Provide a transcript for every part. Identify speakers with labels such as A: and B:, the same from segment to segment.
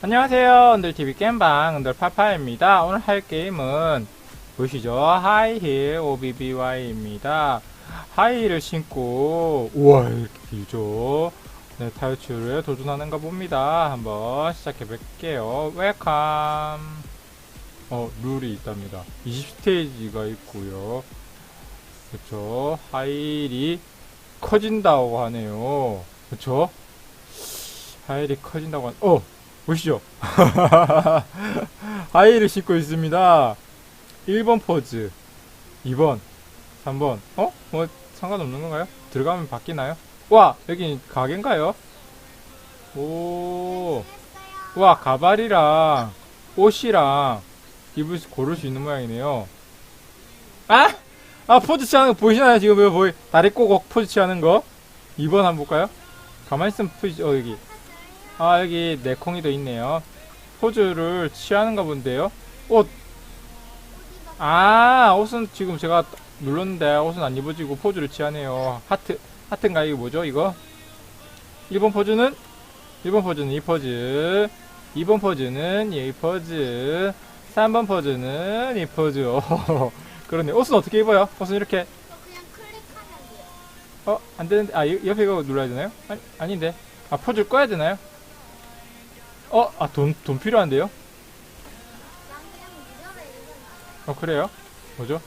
A: 안녕하세요. 은들TV 게임방 은들파파입니다. 오늘 할 게임은 보시죠. 하이힐 OBBY입니다. 하이힐을 신고 우와 이렇게 길죠. 네, 탈출에 도전하는가 봅니다. 한번 시작해 볼게요. 웰컴. 어, 룰이 있답니다. 20스테이지가 있고요. 그쵸. 하이힐이 커진다고 하네요. 그쵸? 하이힐이 커진다고 한, 어! 보시죠. 하이힐을 신고 있습니다. 1번 포즈, 2번, 3번. 어? 뭐 상관없는 건가요? 들어가면 바뀌나요? 와! 여기 가게인가요? 오. 와, 가발이랑 옷이랑 입을 수 고를 수 있는 모양이네요. 아! 아, 포즈 취하는 거 보이시나요? 지금 왜 보이, 다리 꼬고 포즈 취하는 거? 2번 한번 볼까요? 가만히 있으면 포즈, 어, 여기. 아 여기 네콩이도 있네요 포즈를 취하는가 본데요 옷! 아 옷은 지금 제가 눌렀는데 옷은 안 입어지고 포즈를 취하네요 하트 하트인가 이거 뭐죠 이거 1번 포즈는 1번 포즈는 이 포즈 2번 포즈는 이 포즈 3번 포즈는 이 포즈 어, 그러네 옷은 어떻게 입어요? 옷은 이렇게. 어 안되는데 아 여- 옆에 이거 눌러야 되나요? 아니, 아닌데 아 포즈를 꺼야 되나요? 어? 아 돈 돈 필요한데요? 어 그래요? 뭐죠?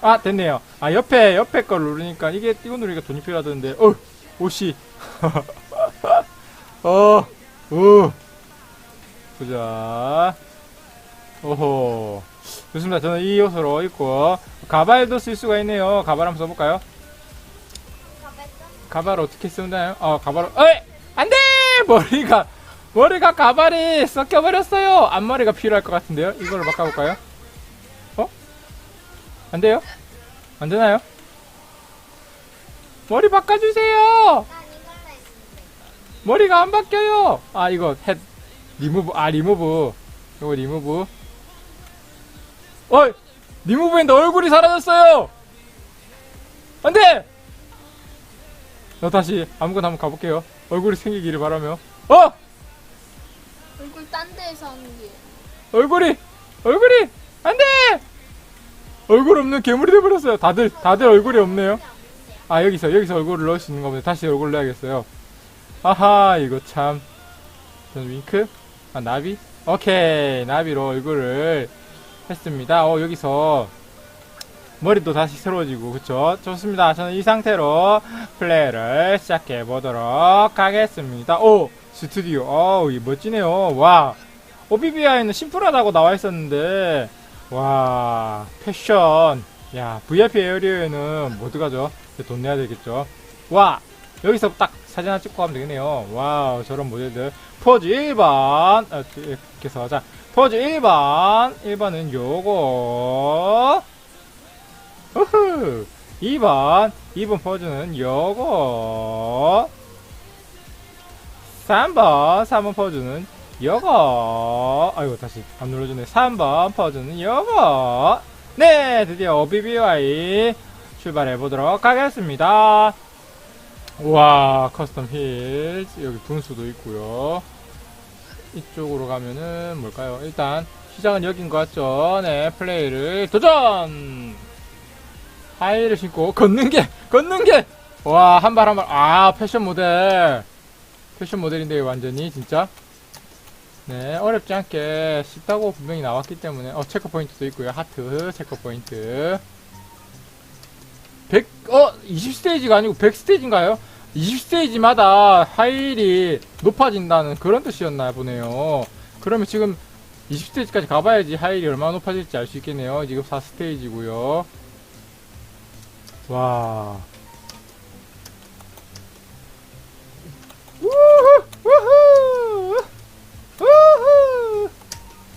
A: 아 됐네요. 아 옆에 옆에 걸 누르니까 이게 이거 누르니까 돈이 필요하던데. 어 옷이 어 우. 보자. 오호. 좋습니다. 저는 이 옷으로 입고 가발도 쓸 수가 있네요. 가발 한번 써볼까요?
B: 가발
A: 어떻게 쓰나요? 어 가발 어이 안 돼 머리가 머리가 가발이 섞여버렸어요. 앞머리가 필요할 것 같은데요. 이걸로 바꿔볼까요? 어? 안 돼요? 안 되나요? 머리 바꿔주세요. 머리가 안 바뀌어요. 아 이거 헷 리무브 아 리무브 이거 리무브. 어이 리무브인데 얼굴이 사라졌어요. 안돼. 너 다시 아무거나 한번 가볼게요. 얼굴이 생기기를 바라며. 어
B: 딴 데에서 하는 게.
A: 얼굴이 얼굴이 안돼. 얼굴 없는 괴물이 돼버렸어요. 다들 다들 얼굴이 없네요. 아 여기서 여기서 얼굴을 넣을 수 있는 겁니다. 다시 얼굴 넣어야겠어요. 아하 이거 참. 전 윙크? 아 나비? 오케이 나비로 얼굴을 했습니다. 어 여기서 머리도 다시 새로워지고 그쵸? 좋습니다. 저는 이 상태로 플레이를 시작해 보도록 하겠습니다. 오 스튜디오. 어우 이 멋지네요. 와. OBBI는 심플하다고 나와 있었는데. 와 패션. 야 VIP 에어리어에는 뭐 들어가죠? 돈 내야 되겠죠? 와 여기서 딱 사진 하나 찍고 가면 되겠네요. 와우 저런 모델들. 포즈 1번. 아, 이렇게 해서 자. 포즈 1번. 1번은 요거. 우후. 2번. 2번 포즈는 요거 3번 3번 포즈는 요거. 아이고 다시 안 눌러주네. 3번 퍼즈는 요거. 네 드디어 OBBY 출발해 보도록 하겠습니다. 와 커스텀 힐 여기 분수도 있고요. 이쪽으로 가면은 뭘까요? 일단 시작은 여긴 것 같죠? 네 플레이를 도전! 하이를 신고 걷는 게 걷는 게 와 한 발 한 발. 아 패션 모델 패션 모델인데 완전히 진짜 네, 어렵지 않게 쉽다고 분명히 나왔기 때문에, 어, 체크 포인트도 있고요. 하트, 체크 포인트. 100, 어, 20스테이지가 아니고 100스테이지인가요? 20스테이지마다 하일이 높아진다는 그런 뜻이었나 보네요. 그러면 지금 20스테이지까지 가봐야지 하일이 얼마나 높아질지 알 수 있겠네요. 지금 4스테이지고요 와.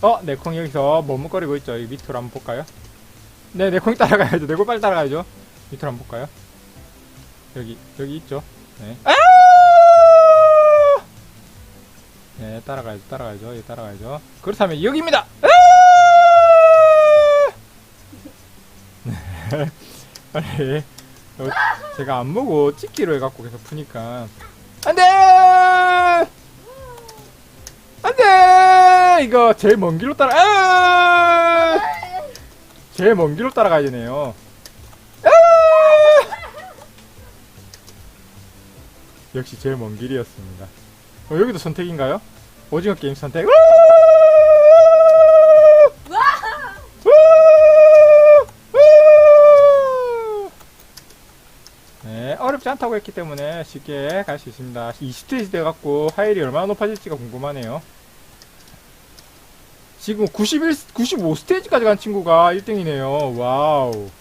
A: 어, 네콩 여기서 머뭇거리고 있죠. 이 밑으로 한번 볼까요? 네, 네콩이 따라가야죠. 네콩 빨리 따라가야죠. 밑으로 한번 볼까요? 여기, 여기 있죠. 네. 아! 네, 따라가야죠. 따라가야죠. 예, 따라가야죠. 그렇다면 여기입니다! 아! 네. 빨리. 어, 제가 안 보고 찍기로 해갖고 계속 푸니까. 안 돼! 안 돼! 아, 이거 제일 먼 길로 따라, 아! 제일 먼 길로 따라가야 되네요. 아! 역시 제일 먼 길이었습니다. 어, 여기도 선택인가요? 오징어 게임 선택. 네, 어렵지 않다고 했기 때문에 쉽게 갈 수 있습니다. 20스테이지 돼갖고 하일이 얼마나 높아질지가 궁금하네요. 지금 91, 95스테이지까지 간 친구가 1등이네요. 와우.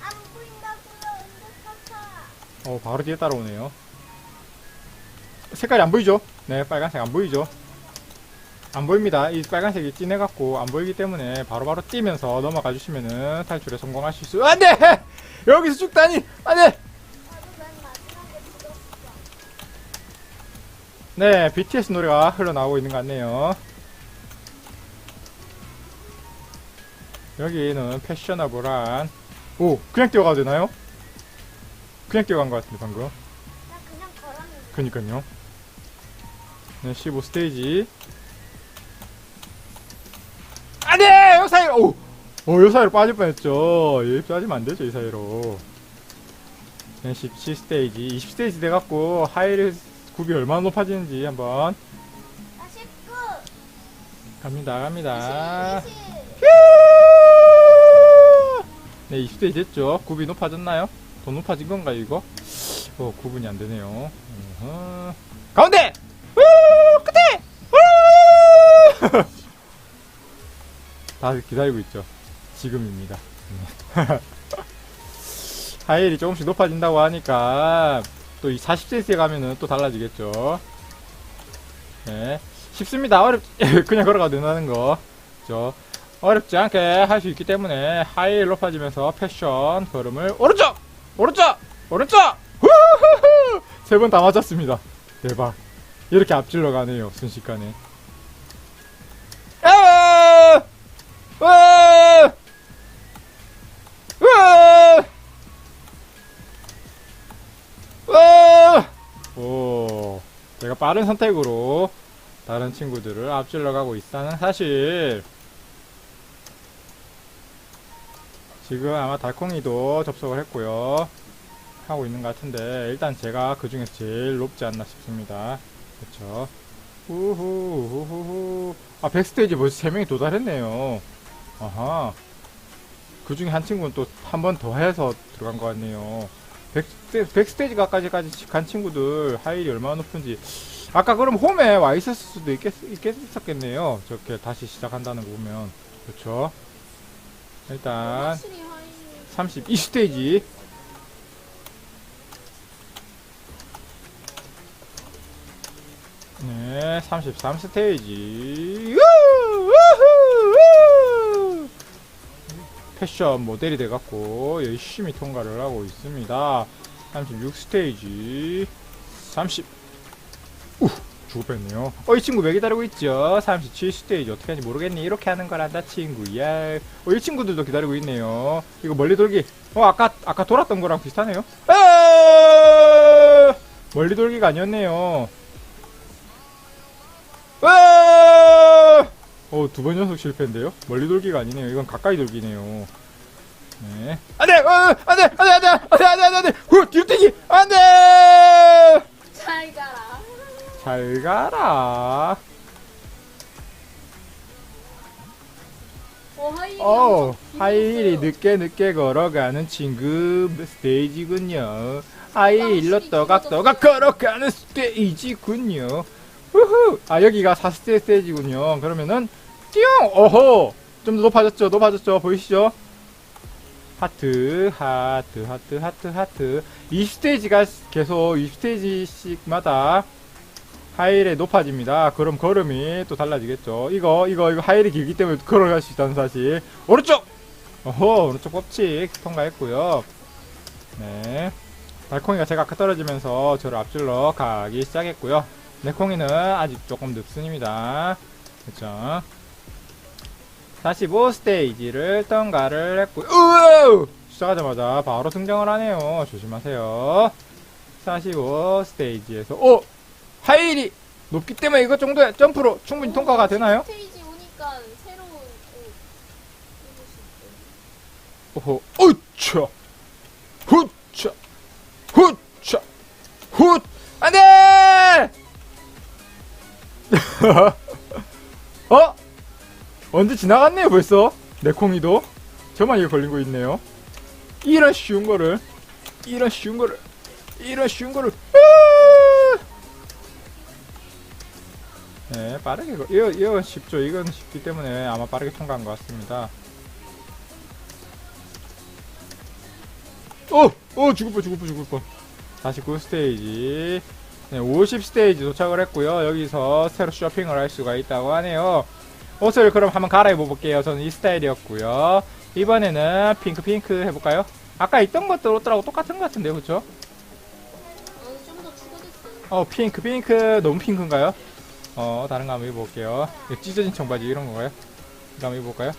B: 안 보인다고요, 은덕하사.
A: 어, 바로 뒤에 따라오네요. 색깔이 안 보이죠? 네, 빨간색 안 보이죠? 안 보입니다. 이 빨간색이 진해갖고 안 보이기 때문에 바로바로 뛰면서 넘어가 주시면은 탈출에 성공하실 수, 안 돼! 여기서 죽다니! 안 돼! 네, BTS 노래가 흘러나오고 있는 것 같네요. 여기는 패셔너블한, 오, 그냥 뛰어가도 되나요? 그냥 뛰어간 것 같은데, 방금.
B: 나 그냥 걸었는데.
A: 그니까요. 네, 15 스테이지. 안 돼! 요 사이로! 오! 어, 요 사이로 빠질 뻔했죠. 이 빠지면 안 되죠, 이 사이로. 네, 17 스테이지. 20 스테이지 돼갖고, 하이를 굽이 얼마나 높아지는지 한번
B: 나 19.
A: 갑니다, 갑니다.
B: 20, 20.
A: 네, 20스테이지 됐죠. 굽이 높아졌나요? 더 높아진 건가, 이거? 어, 구분이 안 되네요. 어허. 가운데! 우! 끝에! 우! 다들 기다리고 있죠. 지금입니다. 네. 하이엘이 조금씩 높아진다고 하니까 또 이 40cm에 가면은 또 달라지겠죠. 네. 쉽습니다. 어렵, 그냥 걸어가도 된다는 거. 그죠? 어렵지 않게 할 수 있기 때문에 하이엘 높아지면서 패션 걸음을 오른쪽! 오른쪽! 오른쪽! 후후후! 세 번 다 맞았습니다. 대박. 이렇게 앞질러 가네요. 순식간에. 아! 아! 아! 아! 오, 제가 빠른 선택으로 다른 친구들을 앞질러 가고 있다는 사실. 지금 아마 달콩이도 접속을 했고요. 하고 있는 것 같은데, 일단 제가 그 중에서 제일 높지 않나 싶습니다. 그쵸. 후후, 후후후. 아, 백스테이지 벌써 3명이 도달했네요. 아하. 그 중에 한 친구는 또 한 번 더 해서 들어간 것 같네요. 백스테, 백스테이지가까지 간 친구들 하일이 얼마나 높은지. 아까 그럼 홈에 와 있었을 수도 있겠, 있겠었겠네요. 저렇게 다시 시작한다는 거 보면. 그렇죠. 일단. 32 스테이지. 네, 33 스테이지. 우후, 우후, 우후. 패션 모델이 돼갖고 열심히 통과를 하고 있습니다. 36 스테이지. 30. 우, 죽을 뻔했네요. 어, 이 친구 왜 기다리고 있죠? 37 스테이지 어떻게 하는지 모르겠니? 이렇게 하는 거란다, 친구야. 어, 이 친구들도 기다리고 있네요. 이거 멀리 돌기. 어, 아까, 아까 돌았던 거랑 비슷하네요. 아! 멀리 돌기가 아니었네요. 아! 어, 두 번 연속 실패인데요? 멀리 돌기가 아니네요. 이건 가까이 돌기네요. 네. 안 돼! 어, 안 돼! 안 돼! 안 돼! 안 돼! 안 돼! 안 돼! 안 돼! 후! 뒤로 뛰기! 안 돼!
B: 잘 가라.
A: 잘 가라.
B: 어, 하이.
A: 어, 하이리 늦게 늦게 걸어가는 친구 스테이지군요. 하이일로 또각또각 걸어가는 스테이지군요. 후후. 아, 여기가 4스테 스테이지군요. 그러면은, 띠용! 어허! 좀 더 높아졌죠? 높아졌죠? 보이시죠? 하트, 하트, 하트, 하트, 하트. 20스테이지가 계속 20스테이지씩마다 하일에 높아집니다. 그럼 걸음이 또 달라지겠죠. 이거, 이거, 이거 하일이 길기 때문에 걸어갈 수 있다는 사실. 오른쪽! 어허, 오른쪽 법칙 통과했고요. 네. 달콩이가 제가 아까 떨어지면서 저를 앞질러 가기 시작했고요. 네콩이는 아직 조금 늪순입니다. 그쵸. 45 스테이지를 통과를 했고요. 우우! 시작하자마자 바로 등장을 하네요. 조심하세요. 45 스테이지에서, 오! 하일이 높기 때문에 이것 정도의 점프로 충분히 통과가 되나요?
B: 스테이지 오니까 새로운 옷 입을 수 있대.
A: 오호, 우차, 후차, 후차, 훗, 안 돼! 어? 언제 지나갔네요, 벌써? 내 콩이도? 저만 이게 걸린 거 있네요. 이런 쉬운 거를, 이런 쉬운 거를, 이런 쉬운 거를, 네, 빠르게, 거- 이거, 이건 쉽죠. 이건 쉽기 때문에 아마 빠르게 통과한 것 같습니다. 어! 어! 죽을 뻔, 죽을 뻔, 죽을 뻔. 49 스테이지. 네, 50 스테이지 도착을 했고요. 여기서 새로 쇼핑을 할 수가 있다고 하네요. 옷을 그럼 한번 갈아입어 볼게요. 저는 이 스타일이었고요. 이번에는 핑크 핑크 해볼까요? 아까 있던 것들 옷들하고 똑같은 것?
B: 어느 정도 추가됐어요.
A: 어, 핑크 핑크 너무 핑크인가요? 어, 다른 거 한번 입어볼게요. 찢어진 청바지 이런 건가요? 이거 한번 입어볼까요?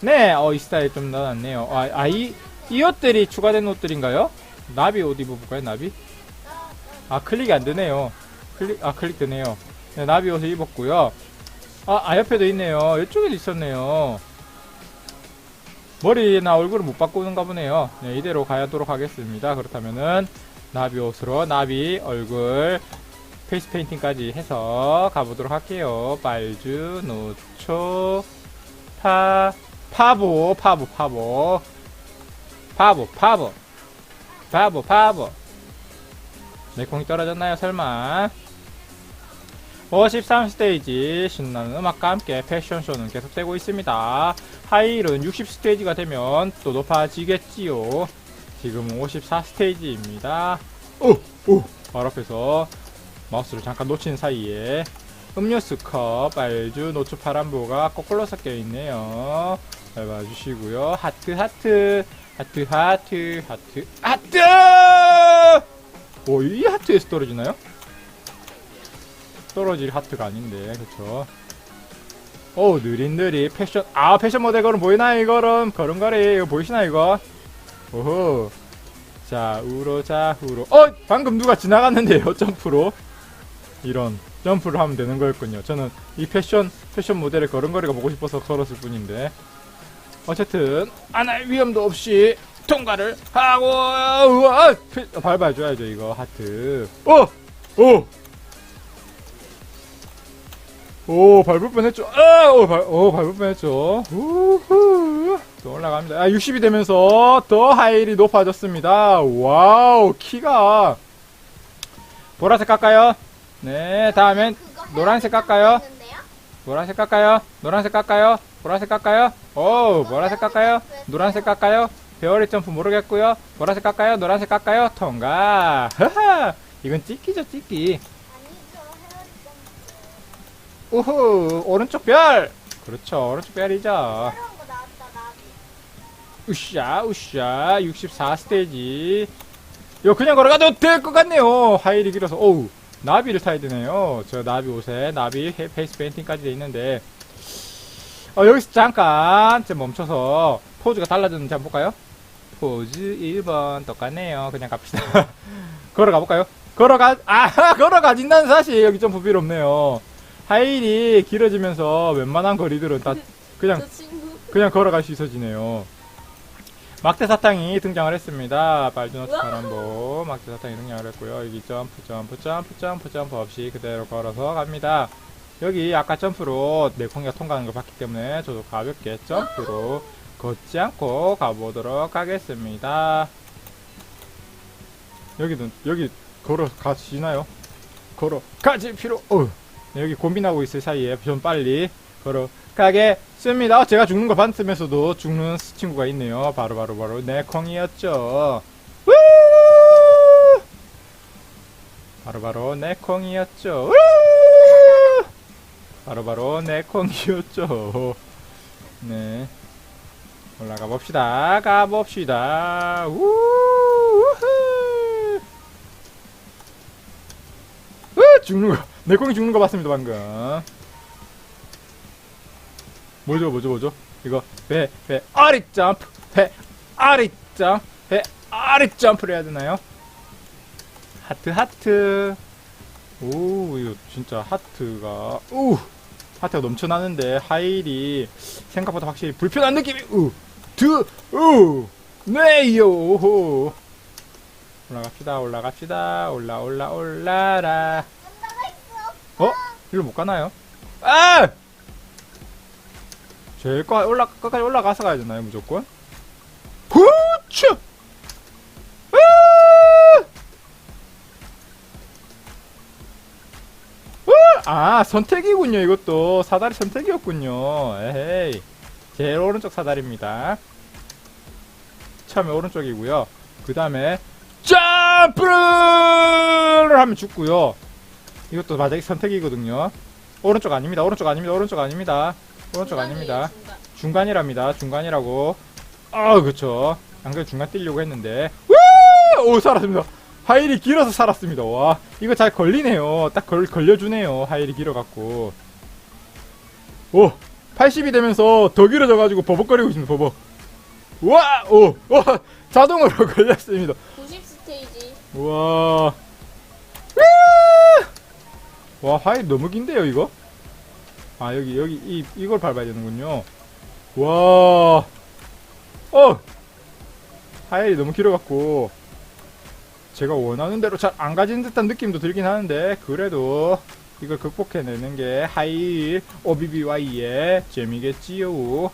A: 네, 어, 이 스타일 좀 넣어놨네요. 아, 아, 이, 이 옷들이 추가된 옷들인가요? 나비 옷 입어볼까요, 나비? 아, 클릭이 안 되네요. 클릭, 아, 클릭 되네요. 네, 나비 옷을 입었고요. 아, 아, 옆에도 있네요. 이쪽에도 있었네요. 머리나 얼굴을 못 바꾸는가 보네요. 네, 이대로 가도록 하겠습니다. 그렇다면은, 나비 옷으로 나비 얼굴 페이스 페인팅까지 해서 가보도록 할게요. 빨주, 노초, 파, 파보, 파보, 파보. 파보, 파보. 파보, 파보. 내콩이 떨어졌나요, 설마? 53 스테이지 신나는 음악과 함께 패션쇼는 계속되고 있습니다. 하이힐은 60 스테이지가 되면 또 높아지겠지요. 지금은 54 스테이지입니다. 오! 오! 바로 앞에서 마우스를 잠깐 놓친 사이에 음료수 컵, 알주, 노초, 파란보가 거꾸로 섞여 있네요. 밟아주시고요. 하트, 하트, 하트, 하트, 하트, 하트! 오, 이 하트에서 떨어지나요? 떨어질 하트가 아닌데, 그쵸? 오, 느릿느릿 패션, 아, 패션 모델 걸음 보이나요, 이 걸음? 걸음걸이, 이거 보이시나, 이거? 오호. 자, 우로, 좌우로. 어! 방금 누가 지나갔는데요, 점프로. 이런, 점프를 하면 되는 거였군요. 저는 이 패션, 패션 모델의 걸음걸이가 보고 싶어서 걸었을 뿐인데. 어쨌든, 하나의 위험도 없이 통과를 하고, 우와! 패- 밟아줘야죠, 이거, 하트. 어! 오! 오, 밟을 뻔 했죠. 아! 오, 발, 오, 밟을 뻔 했죠. 우후. 또 올라갑니다. 아, 60이 되면서 더 하일이 높아졌습니다. 와우, 키가. 보라색 깎아요. 네, 다음엔 노란색 깎아요. 노란색 깎아요. 노란색 깎아요. 보라색 깎아요. 오, 보라색 깎아요. 노란색 깎아요. 배어리 점프 모르겠고요. 보라색 깎아요. 노란색 깎아요. 통과. 하하. 이건 찍기죠, 찍기. 우후, 오른쪽 별. 그렇죠, 오른쪽 별이죠. 우샤, 우샤. 64 스테이지. 이거 그냥 걸어가도 될 것 같네요. 하일이 길어서. 어우, 나비를 타야 되네요. 저 나비 옷에 나비 헤- 페이스 페인팅까지 돼 있는데. 어, 여기서 잠깐 좀 멈춰서 포즈가 달라졌는지 한번 볼까요? 포즈 1번 똑같네요. 그냥 갑시다. 걸어가 볼까요? 걸어가, 아, 걸어가진다는 사실 여기 좀 부필 없네요. 하일이 길어지면서 웬만한 거리들은 다 그냥
B: 저 친구.
A: 그냥 걸어갈 수 있어지네요. 막대 사탕이 등장을 했습니다.
B: 우와.
A: 파란보 막대 사탕이 등장을 했고요. 여기 점프 점프 점프 점프 점프 없이 그대로 걸어서 갑니다. 여기 아까 점프로 내콩이가 통과하는 걸 봤기 때문에 저도 가볍게 점프로 걷지 않고 가보도록 하겠습니다. 여기도 여기 걸어 가시나요? 걸어 가질 필요. 어 여기 고민하고 있을 사이에 좀 빨리 걸어 가겠습니다. 어, 제가 죽는 걸 봤으면서도 죽는 친구가 있네요. 바로 바로 바로 네콩이었죠. 우! 바로 바로 네콩이었죠. 우! 바로 바로 네콩이었죠. 네. 올라가 봅시다. 가 봅시다. 우! 죽는 거. 내콩이 죽는 거 봤습니다, 방금. 뭐죠, 뭐죠, 뭐죠? 이거, 배, 배, 아리 점프, 배, 아리 점프, 배, 아리 점프를 해야 되나요? 하트, 하트. 오, 이거 진짜 하트가, 우! 하트가 넘쳐나는데, 하일이 생각보다 확실히 불편한 느낌이, 우! 드, 우! 네요! 오호. 올라갑시다, 올라갑시다, 올라, 올라, 올라라.
B: 어?
A: 일로 못 가나요? 아! 제일 거 올라 끝까지 올라가서 가야 되나요 무조건? 후추! 아! 아! 아 선택이군요 이것도 사다리 선택이었군요 에헤이 제일 오른쪽 사다리입니다 처음에 오른쪽이고요 그 다음에 점프를 하면 죽고요 이것도 마지막 선택이거든요. 오른쪽 아닙니다. 오른쪽 아닙니다. 오른쪽 아닙니다. 오른쪽 아닙니다.
B: 중간.
A: 중간이랍니다. 중간이라고. 아, 그쵸. 안 그래도 중간 뛰려고 했는데. 우! 오, 살았습니다. 하일이 길어서 살았습니다. 와, 이거 잘 걸리네요. 딱 걸, 걸려주네요. 하일이 길어갖고. 오, 80이 되면서 더 길어져가지고 버벅거리고 있습니다. 버벅. 와, 오, 와, 자동으로 걸렸습니다.
B: 90 스테이지.
A: 우와. 와, 하이 너무 긴데요, 이거? 아, 여기, 여기, 이, 이걸 밟아야 되는군요. 와. 어! 하이 너무 길어갖고, 제가 원하는 대로 잘 안 가지는 듯한 느낌도 들긴 하는데, 그래도, 이걸 극복해내는 게 하이 OBBY의 재미겠지요.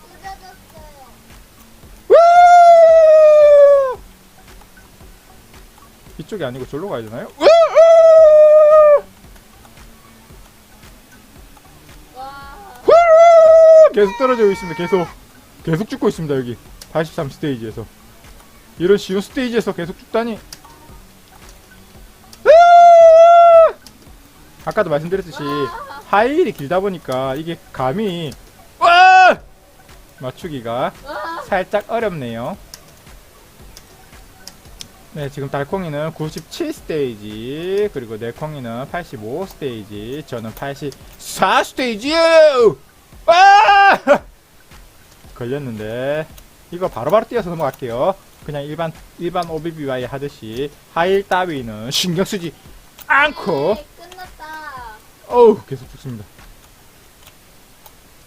A: 이쪽이 아니고 절로 가야 되나요? 우! 우! 계속 떨어지고 있습니다. 계속 계속 죽고 있습니다. 여기 83 스테이지에서 이런 쉬운 스테이지에서 계속 죽다니. 아까도 말씀드렸듯이 하일이 길다 보니까 이게 감이 와! 맞추기가
B: 와.
A: 살짝 어렵네요. 네, 지금 달콩이는 97 스테이지, 그리고 내콩이는 85 스테이지, 저는 84 스테이지요! 아! 걸렸는데, 이거 바로바로 뛰어서 넘어갈게요. 그냥 일반, 일반 OBBY 하듯이, 하일 따위는 신경 쓰지 않고,
B: 네, 끝났다.
A: 어우, 계속 죽습니다.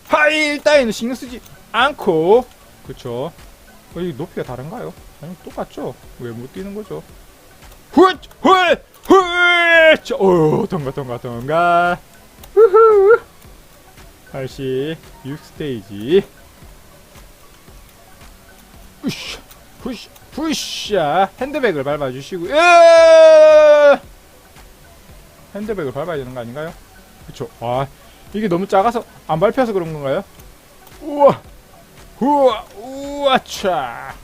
A: 하일 따위는 신경 쓰지 않고, 그쵸. 어, 이 높이가 다른가요? 아니, 똑같죠? 왜 못 뛰는 거죠? 훗! 훌! 훌! 저, 어, 통과, 통과, 통과. 후후. 86 스테이지. 으쌰, 푸쉬, 푸쉬야. 핸드백을 밟아주시고, 예! 핸드백을 밟아야 되는 거 아닌가요? 그쵸. 아, 이게 너무 작아서 안 밟혀서 그런 건가요? 우와! 우와! 우와! 차!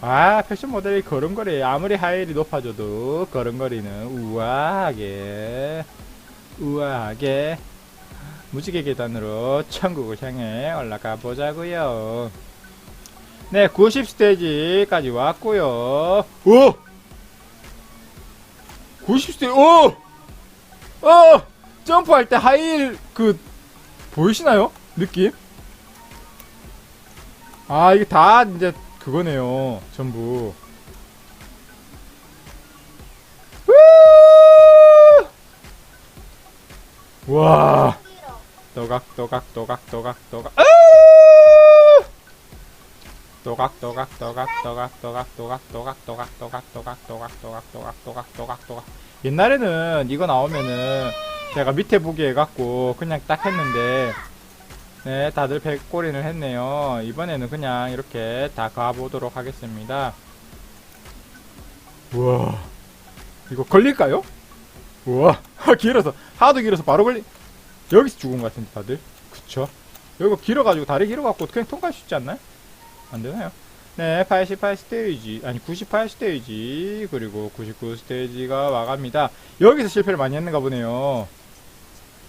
A: 아, 패션 모델이 걸음걸이 아무리 하일이 높아져도 걸음걸이는 우아하게 우아하게 무지개 계단으로 천국을 향해 올라가 보자고요. 네, 90 스테이지까지 왔고요. 오! 90 스테이지, 오! 어! 점프할 때 하일 그 보이시나요? 느낌? 아, 이게 다 이제 그거네요. 전부. 우! 와. 또각 또각 또각 또각 또각 아! 또각 또각 또각 또각 또각 또각 또각 또각 또각 또각 또각 또각 또각 또각 또각 또각 옛날에는 이거 나오면은 제가 밑에 보기 해갖고 그냥 딱 했는데 네 다들 백골인을 했네요 이번에는 그냥 이렇게 다 가보도록 하겠습니다 우와 이거 걸릴까요? 우와 길어서 하도 길어서 바로 걸리 여기서 죽은 것 같은데 다들 그쵸 여기가 길어가지고 다리 길어갖고 그냥 통과할 수 있지 않나요? 안되나요? 네 88 스테이지 아니 98 스테이지 그리고 99 스테이지가 와갑니다 여기서 실패를 많이 했는가 보네요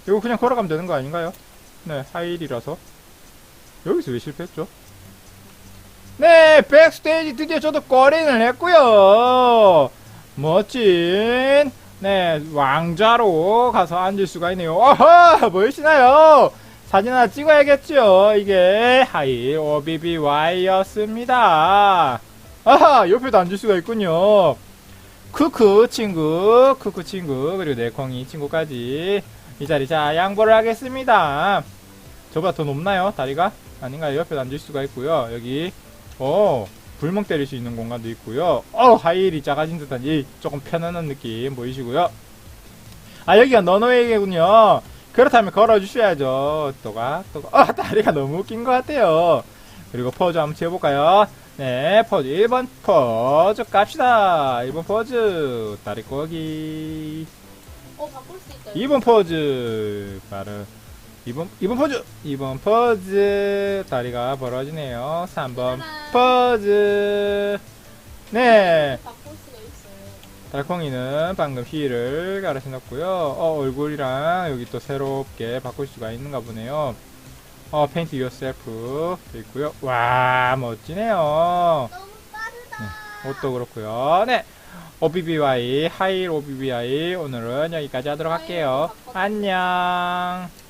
A: 이거 그냥 걸어가면 되는 거 아닌가요? 네 하일이라서 여기서 왜 실패했죠? 네 백스테이지 드디어 저도 골인을 했고요 멋진 네, 왕자로 가서 앉을 수가 있네요. 어허! 보이시나요? 사진 하나 찍어야겠죠? 이게 하이 OBBY였습니다. 아하! 옆에도 앉을 수가 있군요. 쿠쿠 친구, 쿠쿠 친구, 그리고 네콩이 친구까지 이 자리 자 양보를 하겠습니다. 저보다 더 높나요? 다리가? 아닌가요? 옆에 앉을 수가 있고요. 여기 어 불멍 때릴 수 있는 공간도 있고요. 어 하이힐이 작아진 듯한 이 조금 편안한 느낌 보이시고요. 아 여기가 너너에게군요. 그렇다면 걸어주셔야죠. 또가 또가 어 다리가 너무 웃긴 것 같아요. 그리고 포즈 한번 해볼까요? 네, 포즈 1번 포즈 갑시다. 1번 포즈 다리 꼬기.
B: 어 바꿀 수 있다.
A: 2번 포즈 바로 2번 2번 포즈 2번 포즈 다리가 벌어지네요. 3번 포즈 네
B: 바꿀 수가 있어요.
A: 달콩이는 방금 힐을 갈아 신었고요. 어 얼굴이랑 여기 또 새롭게 바꿀 수가 있는가 보네요. 어 페인트 유어셀프 있고요. 와 멋지네요.
B: 너무 빠르다.
A: 옷도 그렇고요. 네. OBBY 하이힐 OBBY 오늘은 여기까지 하도록 할게요. 안녕.